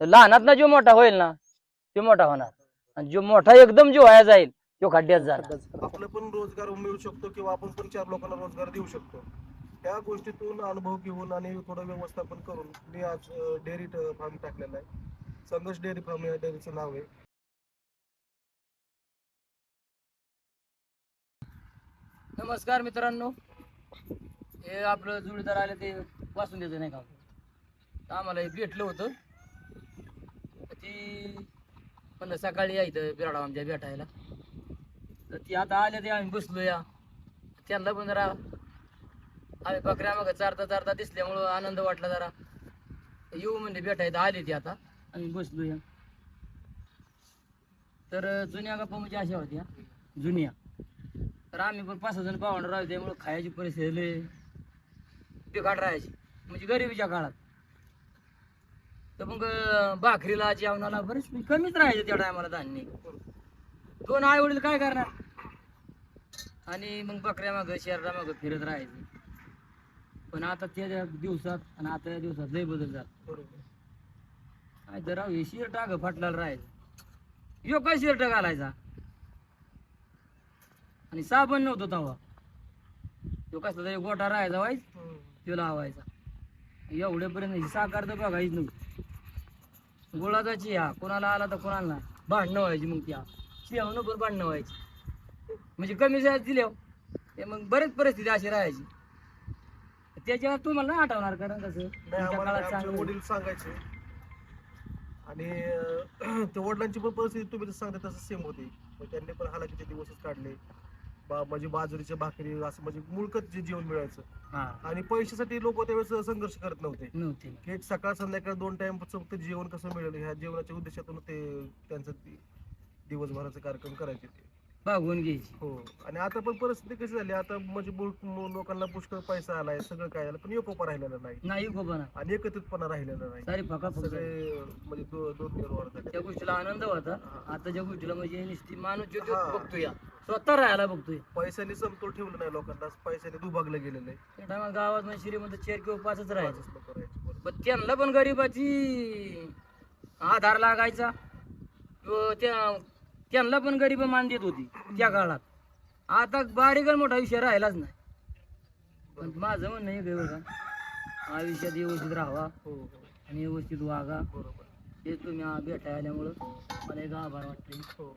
तर लहानात ना जो मोठा होईल ना तो मोठा होणार. आणि जो मोठा एकदम जो व्हाया जाईल तो खड्ड्यात जाणार. आपलं पण रोजगार मिळू शकतो किंवा आपण पण चार लोकांना रोजगार देऊ शकतो. त्या गोष्टीतून अनुभव घेऊन आणि थोडं व्यवस्थापन करून मी आज डेअरी फार्म टाकलेला आहे. संघर्ष डेअरी फार्म या डेअरीचं नाव आहे. नमस्कार मित्रांनो. हे आपलं जुळीदार आले ते वाचून द्यायचं नाही का? आम्हाला हे भेटलं होतं. ती म्हणलं सकाळी यायचं बिराडा आमच्या भेटायला. तर ती आता आले ते आम्ही बसलो या त्यांना पण जरा आम्ही बकऱ्या मग चारता चारता दिसल्यामुळं आनंद वाटला जरा. येऊ म्हणजे भेटायला आले ती आता. आम्ही बसलो या तर जुन्या गप्पा म्हणजे अशा होत्या. जुन्या. तर आम्ही पण पाच जण पाहुणे राहतो त्यामुळे खायची परिस्थिती बिघाड राहायची. म्हणजे गरिबीच्या काळात. तर मग भाकरीला जेवणाला बरेच कमीच राहायचं त्या टायमाला धान्य. दोन आई वडील काय करणार? आणि मग बकऱ्या माग शेरडा माग फिरत राहायचे. पण आता त्या दिवसात आणि आता या दिवसात लय बदल झाला. बरोबर काय तर राव हे शिरट अगं फाटलेला राहायचं. यो काय शिरट घालायचा? आणि साबण नव्हतो तेव्हा तो कसला तरी गोटा राहायचा वाईच तो लावायचा. एवढ्यापर्यंत साकार तर बघायच नव्हती. गुळाचा चिया कोणाला आला तर कोणाला नाही. भांडणं व्हायची मग त्या. पण भांडणं व्हायची. म्हणजे कमी जास्त दिल्या ते मग बरेच परिस्थिती अशी राहायची. त्याच्यावर तुम्हाला नाही आठवणार कारण कसं तुमच्या काळात चांगलं वडील सांगायचे. आणि अं, त्या वडिलांची पण परिस्थिती तुम्ही जसं सांगता तसं सेम होती. मग त्यांनी पण हालाकीचे दिवसच काढले. बा म्हणजे बाजरीच्या भाकरी असं म्हणजे मुळकत जे जेवण मिळायचं. हा. आणि पैशासाठी लोक त्यावेळेस संघर्ष करत नव्हते. नव्हती. की एक सकाळ संध्याकाळ दोन टाइम फक्त जेवण कसं मिळेल? ह्या जेवणाच्या उद्देशातून ते त्यांचं ते दिवसभराचे कार्यक्रम करायचे ते. भागवून घ्यायची. हो. आणि आता पण परिस्थिती कशी झाली? आता म्हणजे बुल- मु- लोकांना पुष्कळ पैसा आलाय सगळं काय आलं पण एकोपा राहिलेला नाही. नाही गोपना आणि एकत्रितपणा राहिलेला नाही. सारी फका सगळे म्हणजे दो- दोन निर्वाह झाले. त्या गोष्टीला आनंद होता. आताच्या गोष्टीला म्हणजे नुसती माणूस जो हा. बघतोय या. स्वतः राहायला बघतोय. पैशाने समतोल ठेवलं नाही लोकांना पैशाने दुभागलं गेलेलं. आहे त्या गावात म्हणजे श्रीमंत चार किंवा पाचच राहायचं. पाचच लोकं राहायचे, बरोबर. पण त्यांना पण गरिबाची आधार लागायचा. किंवा त्या त्यांना पण गरीब मान देत होती त्या काळात. आता बारीक मोठा विषय राहिलाच नाही. पण माझं म्हणणं हे का आयुष्यात व्यवस्थित राहावा हो. आणि व्यवस्थित वागा. बरोबर. हे तुम्ही भेटायला आल्यामुळं मला एक आभार वाटते हो.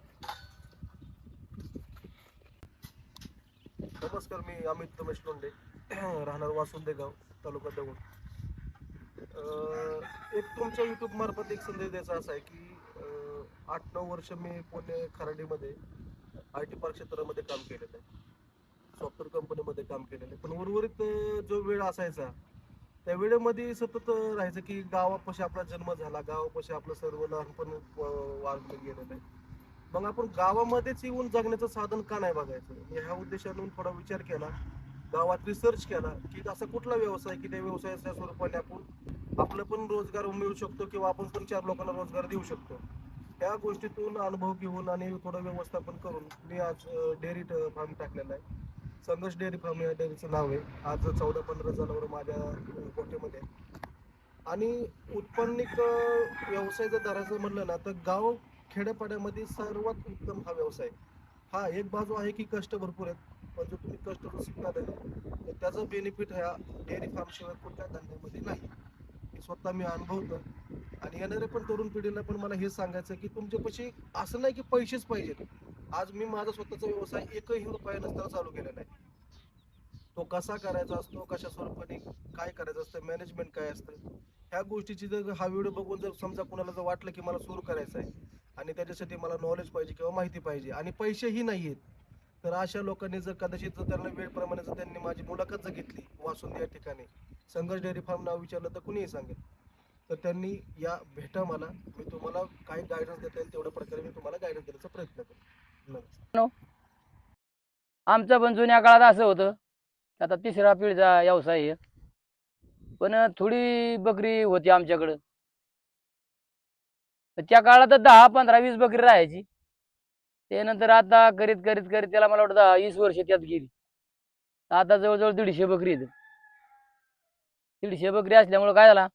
नमस्कार मी अमित रमेश लोंढे राहणार वासुंदे गाव तालुका दगड एक तुमच्या युट्यूब मार्फत एक संदेश द्यायचा असा आहे की आठ नऊ वर्ष मी पुणे खराडीमध्ये आय टी पार्क क्षेत्रामध्ये काम केलेलं आहे. सॉफ्टवेअर कंपनीमध्ये काम केलेलं आहे. पण उर्वरित जो वेळ असायचा त्या वेळेमध्ये सतत राहायचं की गावापाशी आपला जन्म झाला गावापाशी आपलं सर्व लहानपण वाढलं गेलेलं आहे. मग आपण गावामध्येच येऊन जगण्याचं साधन का नाही बघायचं? ह्या उद्देशाने थोडा विचार केला गावात रिसर्च केला की असा कुठला व्यवसाय की त्या व्यवसायाच्या स्वरूपाने आपण आपलं पण रोजगार मिळू शकतो किंवा आपण पण चार लोकांना रोजगार देऊ शकतो? त्या गोष्टीतून अनुभव घेऊन आणि थोडं व्यवस्थापन करून मी आज डेअरी फार्म टाकलेला आहे. संघर्ष डेअरी फार्म या डेअरीचं नाव आहे. आज चौदा पंधरा जनावर माझ्या अं, गोठ्यामध्ये आणि उत्पन्निक व्यवसाय जर धरायचं म्हणलं ना तर गाव खेड्यापाड्यामध्ये सर्वात उत्तम हा व्यवसाय. हा एक बाजू आहे की कष्ट भरपूर आहेत पण जर तुम्ही कष्ट जर शिकता तर त्याचा बेनिफिट ह्या डेअरी फार्मशिवाय कुठल्या धंद्यामध्ये नाही. हे स्वतः मी अनुभवतो आणि येणाऱ्या पण तरुण पिढीला पण मला हे सांगायचं की तुमच्यापाशी असं नाही की पैसेच पाहिजेत. आज मी माझा स्वतःचा व्यवसाय एकही रुपया नसताना चालू केलेला आहे. तो कसा करायचा असतो कशा स्वरूपाने काय करायचं असतं मॅनेजमेंट काय असतं? ह्या गोष्टीची जर हा व्हिडिओ बघून जर समजा कुणाला जर वाटलं की मला सुरू करायचं आहे आणि त्याच्यासाठी मला नॉलेज पाहिजे किंवा माहिती पाहिजे आणि पैसेही नाही आहेत तर अशा लोकांनी जर कदाचित जर त्यांना वेळप्रमाणे जर त्यांनी माझी मुलाखत जर घेतली वासून या ठिकाणी संघर्ष डेअरी फार्म नाव विचारलं तर कुणीही सांगेल. तर त्यांनी या भेटा मला मी तुम्हाला काही गायडन्स देता येईल तेवढ्या प्रकारे मी तुम्हाला गायडन्स देण्याचा प्रयत्न करेन. आमचं पण जुन्या काळात असं होतं आता तिसरा पिढीचा व्यवसाय आहे. पण थोडी बकरी होती आमच्याकडं. त्या काळात दहा पंधरा वीस बकरी राहायची. त्यानंतर आता करीत करीत करीत त्याला मला वाटतं वीस वर्ष त्यात गेली. आता जवळजवळ दीडशे बकरी आहेत. दीडशे बकरी असल्यामुळं काय झाला?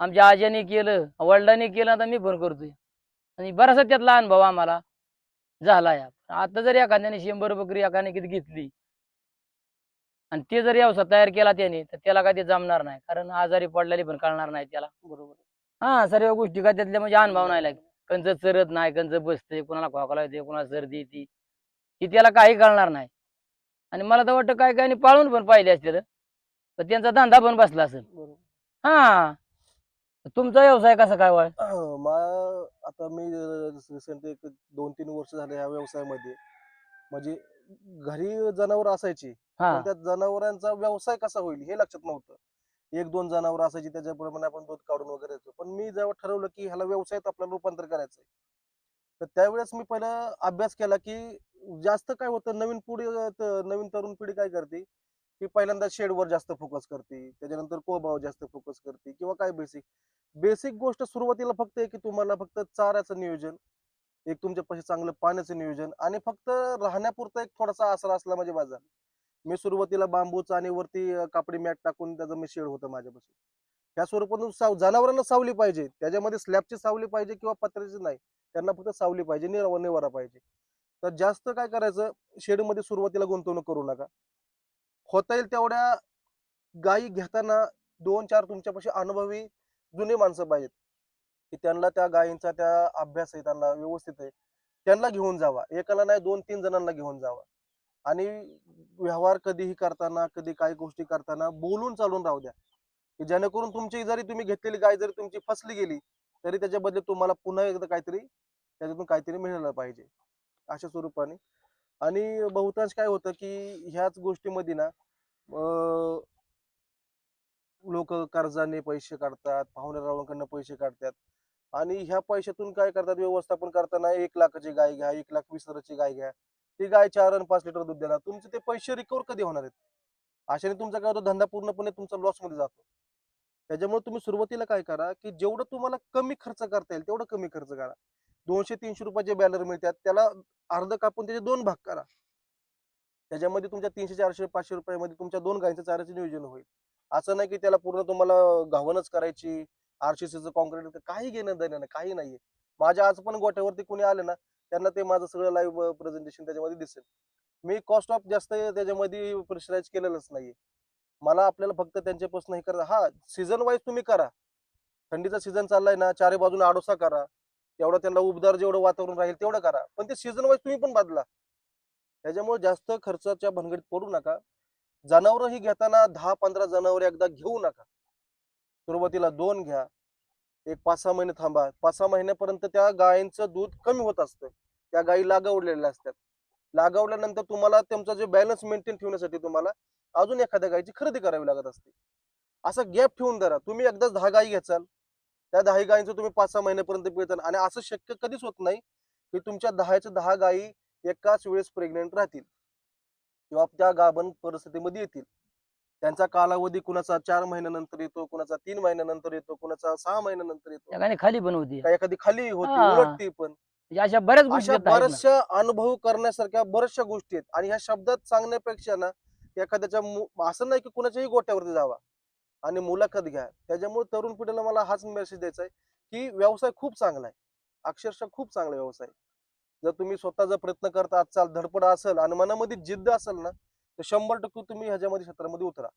आमच्या आज्याने केलं वडिलांनी केलं आता मी पण करतोय. आणि बराचसा त्यातला अनुभव आम्हाला झाला या. आता जर एखाद्याने शंभर बकरी एकाने किती घेतली? आणि ते जर व्यवसाय तयार केला त्याने तर त्याला काय ते जमणार नाही. कारण आजारी पडलेली पण कळणार नाही त्याला. बरोबर. हा सर्व गोष्टी काय त्यातल्या म्हणजे अनुभव नाही लागत. कंच चरत नाही कंच बसते कोणाला खोकला येते कोणाला सर्दी येते. की त्याला काही कळणार नाही. आणि मला तर वाटतं काय काय पाळून पण पाहिले असतील तर त्यांचा धंदा पण बसला असेल. बरोबर. हा. तुमचा व्यवसाय कसा काय मा आता मी रिसेंट एक दोन तीन वर्ष झाले ह्या व्यवसायामध्ये. म्हणजे घरी जनावर असायची हा. पण त्या जनावरांचा व्यवसाय कसा होईल हे लक्षात नव्हतं. एक दोन जनावर असायची त्याच्याप्रमाणे आपण दूध काढून वगैरे यायचो पण मी जेव्हा ठरवलं की ह्याला व्यवसायात आपल्याला रूपांतर करायचंय तर त्यावेळेस मी पहिला अभ्यास केला की जास्त काय होतं नवीन पिढी त- नवीन तरुण पिढी काय करते? की पहिल्यांदा शेडवर जास्त फोकस करते. त्याच्यानंतर कोबाव जास्त फोकस करते किंवा काय बेसिक बेसिक गोष्ट सुरुवातीला फक्त आहे की तुम्हाला फक्त चाऱ्याचं नियोजन एक तुमच्या पाशी चांगलं पाण्याचं नियोजन आणि फक्त राहण्यापुरता एक थोडासा आसरा असला म्हणजे बाजार मी सुरुवातीला बांबूचा आणि वरती कापडी मॅट टाकून त्याचं मी शेड होतं माझ्यापासून त्या स्वरूपातून साव जनावरांना सावली पाहिजे. त्याच्यामध्ये स्लॅबची सावली पाहिजे किंवा पत्र्याची नाही. त्यांना फक्त सावली पाहिजे निरावा निवारा पाहिजे. तर जास्त काय करायचं शेडमध्ये सुरुवातीला गुंतवणूक करू नका. होता येईल तेवढ्या गायी घेताना दोन चार तुमच्यापाशी अनुभवी जुने माणसं पाहिजेत. की त्यांना त्या गायींचा त्या अभ्यास आहे त्यांना व्यवस्थित आहे. त्यांना घेऊन जावा. एकाला नाही दोन तीन जणांना घेऊन जावा. आणि व्यवहार कधीही करताना कधी काही गोष्टी करताना बोलून चालून राहू द्या. की जेणेकरून तुमची जरी तुम्ही घेतलेली गाय जरी तुमची फसली गेली तरी त्याच्या तुम्हाला पुन्हा एकदा काहीतरी त्याच्यातून काहीतरी मिळालं पाहिजे. अशा स्वरूपाने आणि बहुतांश काय होतं की ह्याच गोष्टीमध्ये ना लोक कर्जाने पैसे काढतात पाहुणे रावणाकडनं पैसे काढतात आणि ह्या पैशातून काय करतात व्यवस्थापन करताना एक लाखाची गाय घ्या एक लाख वीस हजाराची गाय घ्या. ती गाय चार आणि पाच लिटर दूध देणार. तुमचे ते पैसे रिकवर कधी होणार आहेत? अशाने तुमचा काय होतो धंदा पूर्णपणे तुमचा लॉसमध्ये जातो. त्याच्यामुळे तुम्ही सुरुवातीला काय करा की जेवढं तुम्हाला कमी खर्च करता येईल तेवढं कमी खर्च करा. दोनशे तीनशे रुपयाचे बॅलर मिळतात. त्याला अर्ध कापून त्याचे दोन भाग करा. त्याच्यामध्ये तुमच्या तीनशे चारशे पाचशे रुपयामध्ये तुमच्या दोन गायीचं चाऱ्याचं नियोजन होईल. असं नाही की त्याला पूर्ण तुम्हाला घावनच करायची आरसीसीचं कॉन्क्रीट काही घेणं देणं नाही काही नाहीये. माझ्या आज पण गोठ्यावरती कोणी आले ना त्यांना ते माझं सगळं लाईव्ह प्रेझेंटेशन त्याच्यामध्ये दिसेल. मी कॉस्ट ऑफ जास्त त्याच्यामध्ये प्रेशराईज केलेलंच नाहीये. मला आपल्याला फक्त त्यांच्यापासून हे करा. हा सीझन वाईज तुम्ही करा. थंडीचा सीझन चाललाय ना चारी बाजूने आडोसा करा. तेवढं त्यांना उबदार जेवढं वातावरण राहील तेवढं करा. पण ते सीझन वाईज तुम्ही पण बदला. त्याच्यामुळे जास्त खर्चाच्या भानगडीत पडू नका. जनावर ही घेताना दहा पंधरा जनावर एकदा घेऊ नका. सुरुवातीला दोन घ्या. एक पाच सहा महिने थांबा. पाच सहा महिन्यापर्यंत त्या गायींचं दूध कमी होत असतं. त्या गायी लागावडलेल्या असतात. लागावल्यानंतर तुम्हाला त्यांचा जे बॅलन्स मेंटेन ठेवण्यासाठी तुम्हाला अजून एखाद्या गायीची खरेदी करावी लागत असते. असा गॅप ठेवून धरा. तुम्ही एकदाच दहा गायी घ्याचाल त्या दहा गायींचं तुम्ही पाच सहा महिन्यापर्यंत पिळताल आणि असं शक्य कधीच होत नाही की तुमच्या दहाच्या दहा गायी एकाच वेळेस प्रेग्नेंट राहतील. किंवा त्या गाभण परिस्थितीमध्ये येतील. त्यांचा कालावधी कुणाचा चार महिन्यानंतर येतो कुणाचा तीन महिन्यानंतर येतो कुणाचा सहा महिन्यानंतर येतो. खाली पण होती. एखादी खाली होती. उलटती पण. म्हणजे अशा बऱ्याच गोष्टी. बऱ्याचशा अनुभव करण्यासारख्या बऱ्याचशा गोष्टी आहेत. आणि ह्या शब्दात सांगण्यापेक्षा ना एखाद्याच्या असं नाही की कुणाच्याही गोट्यावरती जावा. आणि मुलाखत घ्या. त्याच्यामुळे तरुण पिढीला मला हाच मेसेज द्यायचा आहे की व्यवसाय खूप चांगला आहे अक्षरशः खूप चांगला व्यवसाय. आहे. जर तुम्ही स्वतः जर प्रयत्न करता असाल धडपड असेल आणि मनामध्ये जिद्द असेल ना तर शंभर टक्के तुम्ही ह्याच्यामध्ये क्षेत्रामध्ये उतरा.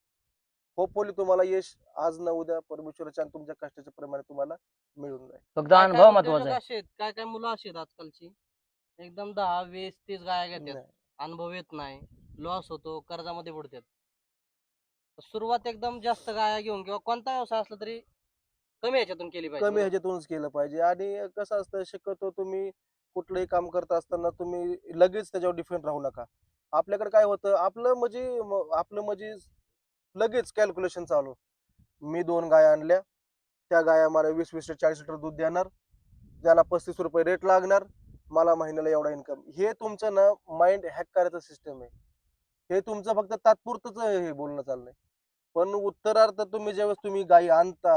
होपफुली तुम्हाला यश आज न उद्या परमेश्वराच्या आणि तुमच्या कष्टाच्या प्रमाणे तुम्हाला मिळून जाईल. फक्त काय अनुभव काय महत्त्वाचा आहे. असे आहेत, काय काय मुलं अशी आहेत आजकालची? एकदम दहा वीस तीस गाया घेतात. अनुभव येत नाही. लॉस होतो कर्जामध्ये बुडतात. सुरुवात एकदम जास्त गाया घेऊन किंवा कोणता व्यवसाय असला तरी कमी ह्याच्यातून केली पाहिजे. कमी ह्याच्यातूनच केलं पाहिजे. आणि कसं असतं शक्यतो तुम्ही कुठलंही काम करत असताना तुम्ही लगेच त्याच्यावर डिफेंड राहू नका. आपल्याकडे काय होतं आपलं म्हणजे आपलं म्हणजे लगेच कॅल्क्युलेशन चालू. मी दोन गाया आणल्या. त्या गाया मला वीस वीस चाळीस लिटर दूध देणार. ज्याला पस्तीस रुपये रेट लागणार. मला महिन्याला एवढा इन्कम हे तुमचं ना माइंड हॅक करायचं सिस्टम आहे. हे तुमचं फक्त तात्पुरतच हे बोलणं चाललंय. पण उत्तरार्थ तुम्ही ज्यावेळेस तुम्ही गायी आणता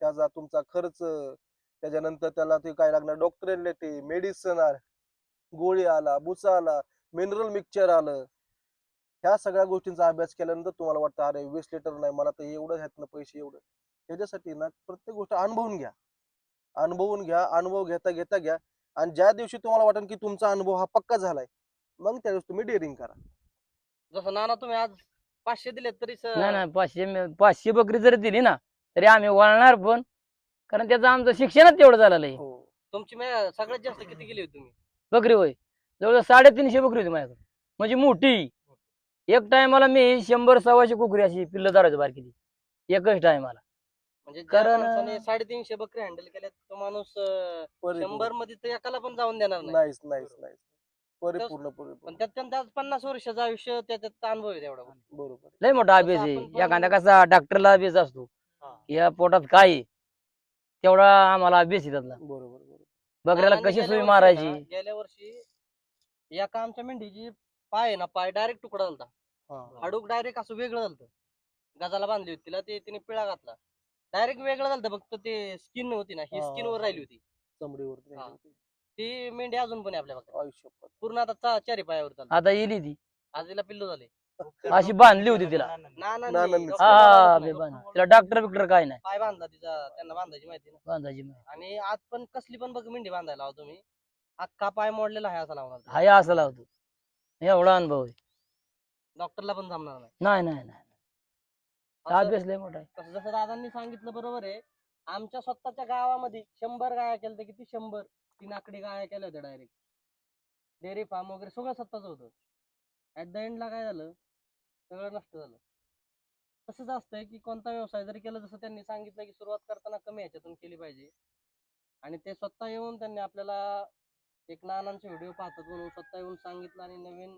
त्याचा तुमचा खर्च त्याच्यानंतर त्याला ते काय लागणार डॉक्टर ते मेडिसिन गोळी आला भुसा आला मिनरल मिक्सचर आलं. ह्या सगळ्या गोष्टींचा अभ्यास केल्यानंतर तुम्हाला वाटतं अरे वीस लिटर नाही मला तर एवढं ह्यातनं पैसे एवढं. त्याच्यासाठी ना प्रत्येक गोष्ट अनुभवून घ्या. अनुभवून घ्या अनुभव घेता घेता घ्या. आणि ज्या दिवशी तुम्हाला वाटेल की तुमचा अनुभव हा पक्का झालाय मग त्यावेळेस तुम्ही डेअरिंग करा. जसं नाना तुम्ही आज पाचशे दिले तरी स- नाही नाही पाचशे मे- पाचशे बकरी जरी दिली ना तरी आम्ही वळणार पण. कारण त्याचं आमचं शिक्षणच तेवढं झालेलं आहे हो. तुमची मे- सगळ्यात जास्त किती गेली होती तुम्ही? बकरी होय. जवळजवळ साडेतीनशे बकरी होती माझ्याकडे. म्हणजे मोठी. एक टायमाला मी शंभर सव्वाशे कुकरी अशी पिल्ल धरायचो बारकी एकच टायमाला. म्हणजे ज्या कारण- माणसाने साडेतीनशे बकरी हँडल केल्या तो माणूस अं. शंभरमध्ये तर एकाला पण जाऊन देणार नाही. नाहीच नाहीच नाहीच. परिपूर्ण पण परिपूर्ण. त्यात त्यांचा आज पन्नास वर्षाचं आयुष्य त्याच्यात अनुभव आहे तेवढा बरोबर. लय मोठा अभ्यास आपण आहे पण- एखाद्या कसा डॉक्टरला अभ्यास असतो हा. या पोटात काय आहे, तेवढा आम्हाला अभ्यास आहे त्यातला. बरोबर बरोबर. बकऱ्याला नानांनी कशी गेल्या सुई वर्षी मारायची? ना, गेल्या वर्षी एका आमच्या मेंढीची पाय आहे ना पाय डायरेक्ट तुकडा झालता. हा. हाडूक डायरेक्ट असं वेगळं झालं गजाला बांधली होती तिला ते तिने पिळा घातला. डायरेक्ट वेगळं झालं फक्त ते स्किन होती ना ही हा, स्किन वर राहिली होती. चमडीवरती हा. नाही ती मेंढी अजून पण आहे आपल्या आयुष्य पूर्ण आता चा- चारी पायावर चालते आता येली ती. आज तिला पिल्लू झाले. अशी बांधली होती तिला. हा बांधत बे नाही. बांध. तिला डॉक्टर बिक्टर काय नाही. पाय बांधला तिचा? त्यांना बांधायची माहिती ना. बांधायची माहिती. आणि आज पण कसली पण बघ मेंढी बांधायला लावा तुम्ही. अख्खा पाय मोडलेला आहे असं लावणार. हाय असं लावतो. एवढा अनुभव आहे. डॉक्टरला पण जमणार नाही. नाही नाही नाही. असं- अभ्यास लय मोठा आहे. तसं जसं दादांनी सांगितलं बरोबर आहे. आमच्या स्वतःच्या गावामध्ये शंभर गाया केल्या होत्या किती? शंभर. तीन आकडी गाया केल्या होत्या डायरेक्ट डेअरी फार्म वगैरे सगळं स्वतःच होतं. ऍट द एंडला काय झालं? सगळं नष्ट झालं. तसंच असतंय की कोणता व्यवसाय जरी केला जसं त्यांनी सांगितलं की सुरुवात करताना कमी ह्याच्यातून केली पाहिजे. आणि ते स्वतः येऊन त्यांनी आपल्याला एक नानांचे व्हिडिओ पाहतात म्हणून स्वतः येऊन सांगितलं आणि नवीन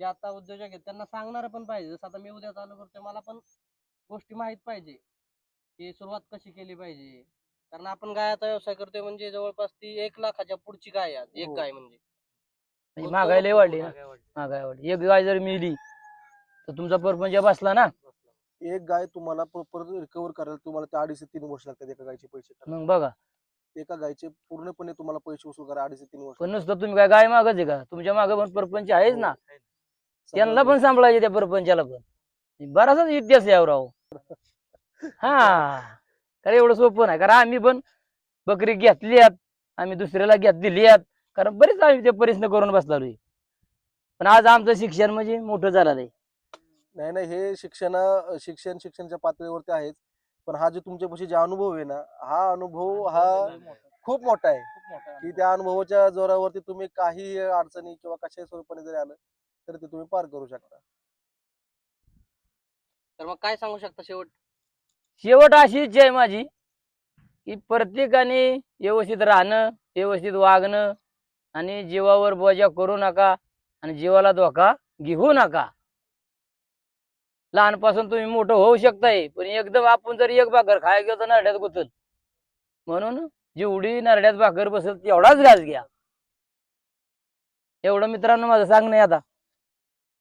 जे आता उद्योजक आहेत त्यांना सांगणार पण पाहिजे. जसं आता मी उद्या चालू करतोय मला पण गोष्टी माहीत पाहिजे की सुरुवात कशी केली पाहिजे. कारण आपण गायाचा व्यवसाय करतोय म्हणजे जवळपास ती एक लाखाच्या पुढची गाय आहे आज, एक हो. गाय म्हणजे. म्हणजे महागाई लय वाढली ना. महागाई वाढली. एक गाय जर मिली तर तुमचा परपंच बसला ना? एक गाय तुम्हाला प- परत रिकवर करायला तुम्हाला ते अडीच ते तीन वर्ष लागतात एका गायचे पैसे करायला. मग बघा. एका गायचे पूर्णपणे तुम्हाला पैसे वसूल करा अडीच ते तीन वर्ष. पण नुसतं तुम्ही काय गाय मागच आहे का? तुमच्या मागे पण परपंच आहेच ना. सगळं त्यांना पण सांभाळायचे त्या परपंचाला पण. बराचसाच इतिहास यावर राव. हा. कारण एवढं सोपं नाही. कारण आम्ही पण बकरी घेतली आत आम्ही दुसऱ्याला घेत दिली आत कारण बरेच आम्ही ते परिश्रम करून बसलो पण आज आमचं शिक्षण म्हणजे मोठं झालेलं आहे. नाही नाही हे शिक्षण शिक्षण शिक्षणच्या पातळीवरती आहेच. पण हा जो तुमच्यापाशी जे अनुभव आहे ना हा अनुभव हा खूप मोठा आहे. की त्या अनुभवाच्या जोरावरती तुम्ही काही अडचणी किंवा कशाही स्वरूपाने जरी आलं तर ते तुम्ही पार करू शकता. तर मग काय सांगू शकता शेवट? शेवट अशी इच्छा आहे माझी की प्रत्येकाने व्यवस्थित राहणं व्यवस्थित वागणं आणि जीवावर बोजा करू नका आणि जीवाला धोका घेऊ नका. लहानपासून तुम्ही मोठं होऊ शकताय पण एकदम आपण जर एक भाकर खायला गेलो तर नरड्यात गुतल. म्हणून जेवढी नरड्यात भाकर बसेल तेवढाच घास घ्या. एवढं मित्रांनो माझं सांगणं आता.